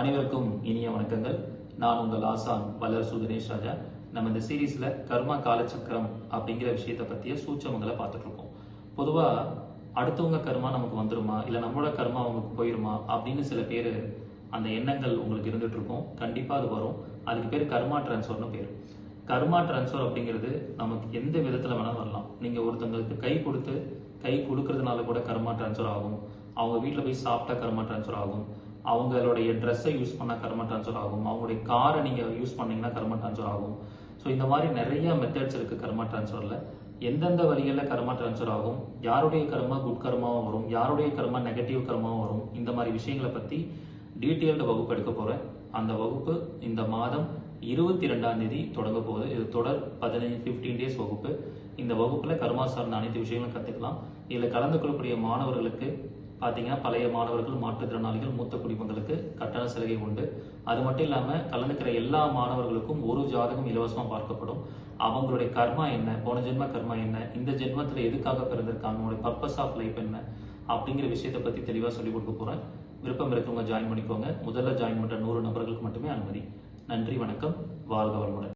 அனைவருக்கும் இனிய வணக்கங்கள். நான் உங்கள் ஆசான் வல்லரசு தினேஷ் ராஜா. நம்ம இந்த சீரீஸ்ல கர்மா காலச்சக்கரம் அப்படிங்கிற விஷயத்தை பத்திய சூட்சமங்களை பார்த்துட்டு இருக்கோம் பொதுவா அடுத்தவங்க கர்மா நமக்கு வந்துருமா? இல்ல நம்மளோட கர்மா அவங்களுக்கு போயிருமா? அப்படின்னு சில பேர் அந்த எண்ணங்கள் உங்களுக்கு இருந்துட்டு இருக்கும் கண்டிப்பா அது வரும். அதுக்கு பேர் கர்மா டிரான்ஸ்ஃபர்னு பேர். கர்மா டிரான்ஸ்ஃபர் அப்படிங்கிறது நமக்கு எந்த விதத்துல வேணாலும் வரலாம். நீங்க ஒருத்தங்களுக்கு கை கொடுத்து கை கொடுக்கறதுனால கூட கர்மா டிரான்ஸ்ஃபர் ஆகும். அவங்க வீட்டில் போய் சாப்பிட்டா கர்மா டிரான்ஸ்ஃபர் ஆகும். அவங்களுடைய ட்ரெஸ்ஸை யூஸ் பண்ணால் கர்ம ட்ரான்ஸ்ஃபர் ஆகும். அவங்களுடைய காரை நீங்கள் யூஸ் பண்ணீங்கன்னா கர்ம ட்ரான்ஸ்ஃபர் ஆகும். ஸோ இந்த மாதிரி நிறைய மெத்தட்ஸ் இருக்குது கர்மா ட்ரான்ஸ்ஃபரில் எந்தெந்த வழிகளில் கர்மா ட்ரான்ஸ்ஃபர் ஆகும்? யாருடைய கர்மா குட் கர்மாவும் வரும்? யாருடைய கர்மா நெகட்டிவ் கர்மாவும் வரும்? இந்த மாதிரி விஷயங்களை பற்றி டீட்டெயில்டு வகுப்பு எடுக்க போகிறேன் அந்த வகுப்பு இந்த மாதம் இருபத்தி ரெண்டாம் தேதி தொடங்க போகுது. இது தொடர் பதினஞ்சு ஃபிஃப்டீன் டேஸ் வகுப்பு. இந்த வகுப்பில் கர்மா சார்ந்த அனைத்து விஷயங்களும் கற்றுக்கலாம் இதில் கலந்து கொள்ளக்கூடிய மாணவர்களுக்கு பார்த்தீங்கன்னா பழைய மாணவர்கள் மாற்றுத்திறனாளிகள் மூத்த குடிமக்களுக்கு கட்டண சலுகை உண்டு. அது மட்டும் இல்லாமல் கலந்துக்கிற எல்லா மாணவர்களுக்கும் ஒரு ஜாதகம் இலவசமாக பார்க்கப்படும். அவங்களுடைய கர்மா என்ன? போன ஜென்ம கர்மா என்ன? இந்த ஜென்மத்தில் எதுக்காக பிறந்திருக்காங்க? அவங்களுடைய பர்பஸ் ஆஃப் லைஃப் என்ன? அப்படிங்கிற விஷயத்தை பற்றி தெளிவாக சொல்லிக் கொடுக்க போகிறேன் விருப்பம் இருக்கிறவங்க ஜாயின் பண்ணிக்கோங்க. முதல்ல ஜாயின் பண்ணுற நூறு நபர்களுக்கு மட்டுமே அனுமதி. நன்றி வணக்கம். வாழ்க வளமுடன்.